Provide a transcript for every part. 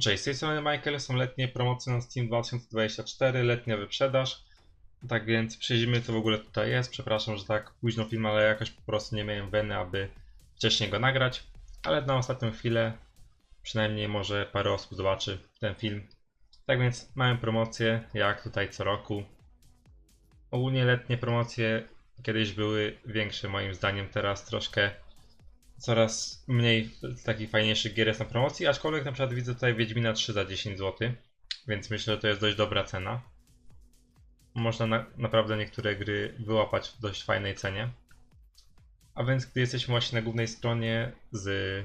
Cześć, z tej strony Michael, są letnie promocje na Steam 2024, letnia wyprzedaż. Tak więc przejrzymy co w ogóle tutaj jest. Przepraszam, że tak późno film, ale jakoś po prostu nie miałem weny, aby wcześniej go nagrać. Ale na ostatnią chwilę, przynajmniej może parę osób zobaczy ten film. Tak więc mamy promocje, jak tutaj co roku. Ogólnie letnie promocje kiedyś były większe moim zdaniem, teraz troszkę coraz mniej takich fajniejszych gier jest na promocji, aczkolwiek na przykład widzę tutaj Wiedźmina 3 za 10 zł, więc myślę, że to jest dość dobra cena. Można na, naprawdę niektóre gry wyłapać w dość fajnej cenie. A więc gdy jesteśmy właśnie na głównej stronie z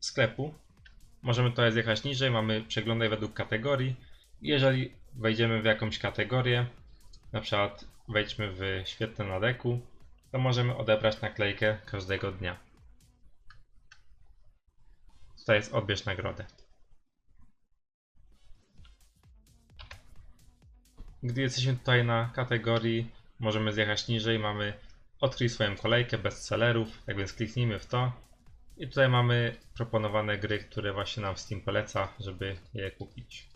sklepu, możemy tutaj zjechać niżej, mamy przeglądaj według kategorii. Jeżeli wejdziemy w jakąś kategorię, na przykład wejdźmy w świetne na deku, to możemy odebrać naklejkę każdego dnia. Tutaj jest odbierz nagrodę. Gdy jesteśmy tutaj na kategorii, możemy zjechać niżej, mamy odkryj swoją kolejkę bestsellerów, tak więc kliknijmy w to. I tutaj mamy proponowane gry, które właśnie nam Steam poleca, żeby je kupić.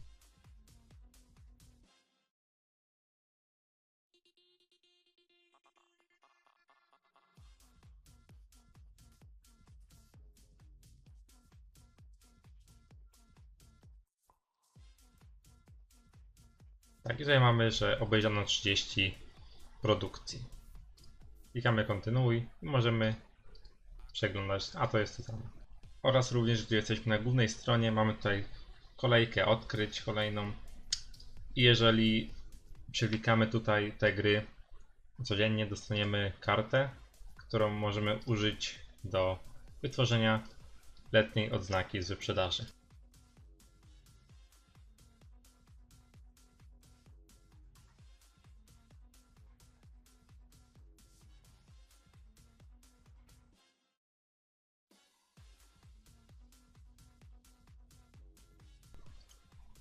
Tak, i tutaj mamy, że obejrzano 30 produkcji. Klikamy kontynuuj i możemy przeglądać, a to jest to samo. Oraz również, gdy jesteśmy na głównej stronie, mamy tutaj kolejkę odkryć kolejną. I jeżeli przeklikamy tutaj te gry codziennie, dostaniemy kartę, którą możemy użyć do wytworzenia letniej odznaki z wyprzedaży.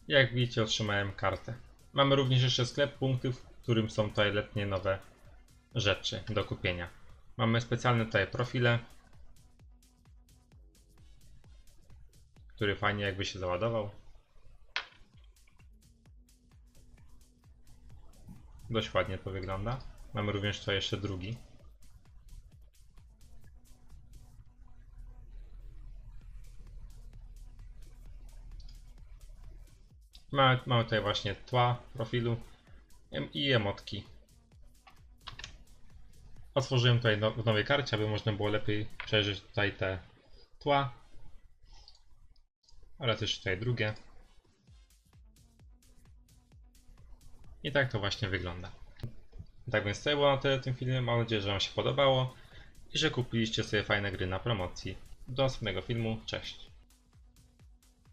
Jak widzicie, otrzymałem kartę. Mamy również jeszcze sklep punktów, w którym są tutaj letnie nowe rzeczy do kupienia. Mamy specjalne tutaj profile, który fajnie jakby się załadował. Dość ładnie to wygląda. Mamy również tutaj jeszcze drugi. Mamy, mamy tutaj właśnie tła profilu i emotki. Otworzyłem tutaj no, w nowej karcie, aby można było lepiej przejrzeć tutaj te tła. Oraz też tutaj drugie. I tak to właśnie wygląda. Tak więc to było na tyle tym filmie. Mam nadzieję, że Wam się podobało i że kupiliście sobie fajne gry na promocji. Do następnego filmu. Cześć.